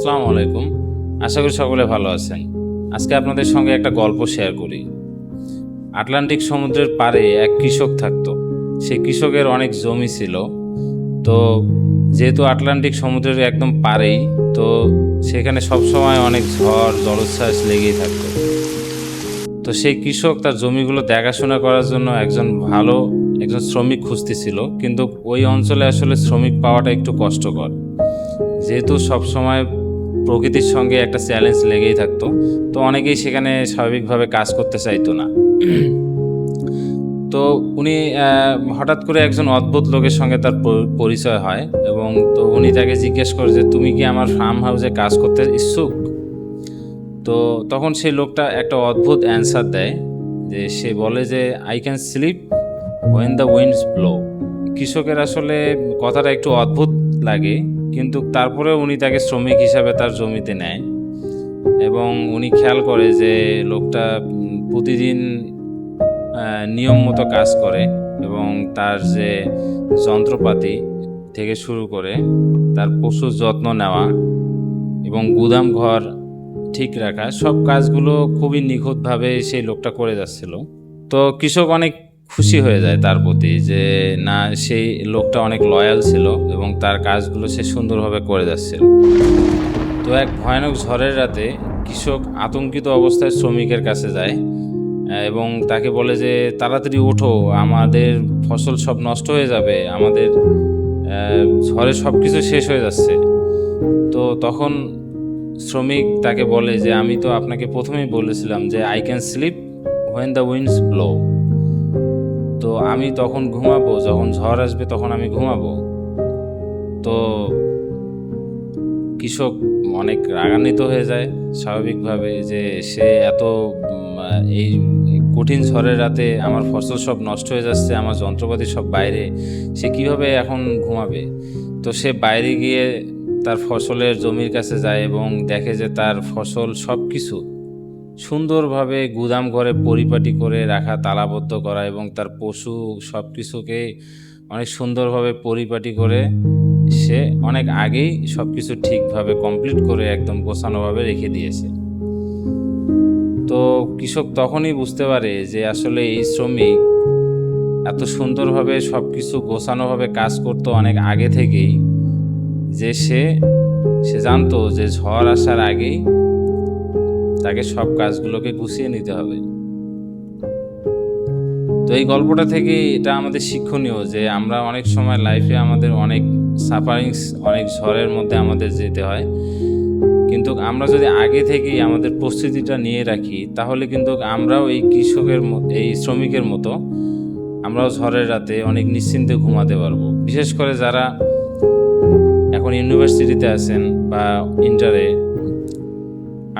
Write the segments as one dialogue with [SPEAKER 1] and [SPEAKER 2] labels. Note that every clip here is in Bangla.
[SPEAKER 1] আসসালামু আলাইকুম। আশা করি সকলে ভালো আছেন। আজকে আপনাদের সঙ্গে একটা গল্প শেয়ার করি। আটলান্টিক সমুদ্রের পারে এক কৃষক থাকতো। সেই কৃষকের অনেক জমি ছিল। তো যেহেতু আটলান্টিক সমুদ্রের একদম পাড়েই, তো সেখানে সবসময় অনেক ঝড়, জলোচ্ছ্বাস লেগেই থাকতো। তো সেই কৃষক তার জমিগুলো দেখাশোনা করার জন্য একজন ভালো একজন শ্রমিক খুঁজতেছিল। কিন্তু ওই অঞ্চলে আসলে শ্রমিক পাওয়াটা একটু কষ্টকর। যেহেতু সবসময় প্রকৃতির সঙ্গে একটা চ্যালেঞ্জ লেগেই থাকতো। তো অনেকেই সেখানে স্বাভাবিকভাবে কাজ করতে চাইতো না। তো উনি হঠাৎ করে একজন অদ্ভুত লোকের সঙ্গে তার পরিচয় হয় এবং তো উনি তাকে জিজ্ঞেস করে যে, তুমি কি আমার ফার্ম হাউসে কাজ করতে ইচ্ছুক? তো তখন সেই লোকটা একটা অদ্ভুত অ্যান্সার দেয় যে, সে বলে যে I can sleep when the winds blow কৃষকের আসলে কথাটা একটু অদ্ভুত লাগে। কিন্তু তারপরে উনি তাকে শ্রমিক হিসাবে তার জমিতে নেয়। এবং উনি খেয়াল করে যে লোকটা প্রতিদিন নিয়ম মতো কাজ করে এবং তার যে যন্ত্রপাতি থেকে শুরু করে তার পশুর যত্ন নেওয়া এবং গুদাম ঘর ঠিক রাখা, সব কাজগুলো খুবই নিখুঁতভাবে সেই লোকটা করে যাচ্ছিল। তো কৃষক অনেক খুশি হয়ে যায় তার প্রতি যে, না, সেই লোকটা অনেক লয়াল ছিল এবং তার কাজগুলো সে সুন্দরভাবে করে যাচ্ছিল। তো এক ভয়ানক ঝড়ের রাতে কৃষক আতঙ্কিত অবস্থায় শ্রমিকের কাছে যায় এবং তাকে বলে যে, তাড়াতাড়ি ওঠো, আমাদের ফসল সব নষ্ট হয়ে যাবে, আমাদের ঝড়ে সব কিছু শেষ হয়ে যাচ্ছে। তো তখন শ্রমিক তাকে বলে যে, আমি তো আপনাকে প্রথমেই বলেছিলাম যে I can sleep when the winds blow তো আমি তখন ঘুমাবো, যখন ঝড় আসবে তখন আমি ঘুমাবো। তো কৃষক অনেক রাগান্বিত হয়ে যায় স্বাভাবিকভাবে যে সে এত এই কঠিন ঝড়ের রাতে আমার ফসল সব নষ্ট হয়ে যাচ্ছে, আমার যন্ত্রপাতি সব বাইরে, সে কীভাবে এখন ঘুমাবে? তো সে বাইরে গিয়ে তার ফসলের জমির কাছে যায় এবং দেখে যে তার ফসল সব কিছু সুন্দরভাবে গুদাম ঘরে পরিপাটি করে রাখা, তালাবদ্ধ করা এবং তার পশু সব কিছুকে অনেক সুন্দরভাবে পরিপাটি করে সে অনেক আগেই সব কিছু ঠিকভাবে কমপ্লিট করে একদম গোছানোভাবে রেখে দিয়েছে। তো কৃষক তখনই বুঝতে পারে যে আসলে এই শ্রমিক এত সুন্দরভাবে সব কিছু গোছানোভাবে কাজ করতো অনেক আগে থেকেই যে সে সে জানতো যে ঝড় আসার আগেই তাকে সব কাজগুলোকে গুছিয়ে নিতে হবে। তো এই গল্পটা থেকে এটা আমাদের শিক্ষণীয় যে আমরা অনেক সময় লাইফে আমাদের অনেক সাফারিংস অনেক ঝড়ের মধ্যে আমাদের যেতে হয়। কিন্তু আমরা যদি আগে থেকেই আমাদের প্রস্তুতিটা নিয়ে রাখি, তাহলে কিন্তু আমরাও এই কৃষকের এই শ্রমিকের মতো আমরাও ঝড়ের রাতে অনেক নিশ্চিন্তে ঘুমাতে পারব। বিশেষ করে যারা এখন ইউনিভার্সিটিতে আছেন বা ইন্টারে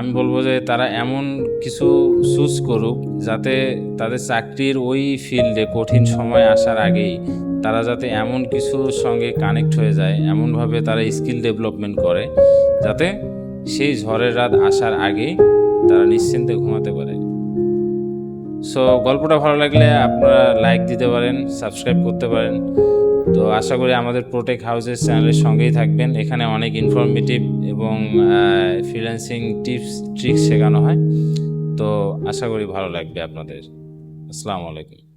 [SPEAKER 1] আমি বলব যে তারা এমন কিছু চুজ করুক যাতে তাদের চাকরির ওই ফিল্ডে কঠিন সময় আসার আগেই তারা যাতে এমন কিছুর সঙ্গে কানেক্ট হয়ে যায়, এমনভাবে তারা স্কিল ডেভেলপমেন্ট করে, যাতে সেই ঝড়ের রাত আসার আগেই তারা নিশ্চিন্তে ঘুমাতে পারে। সো গল্পটা ভালো লাগলে আপনারা লাইক দিতে পারেন সাবস্ক্রাইব করতে পারেন। তো আশা করি আমাদের প্রোটেক হাউসের চ্যানেলের সঙ্গেই থাকবেন। এখানে অনেক ইনফরমেটিভ এবং ফ্রিল্যান্সিং টিপস ট্রিক্স শেখানো হয়। তো আশা করি ভালো লাগবে আপনাদের। আসসালামু আলাইকুম।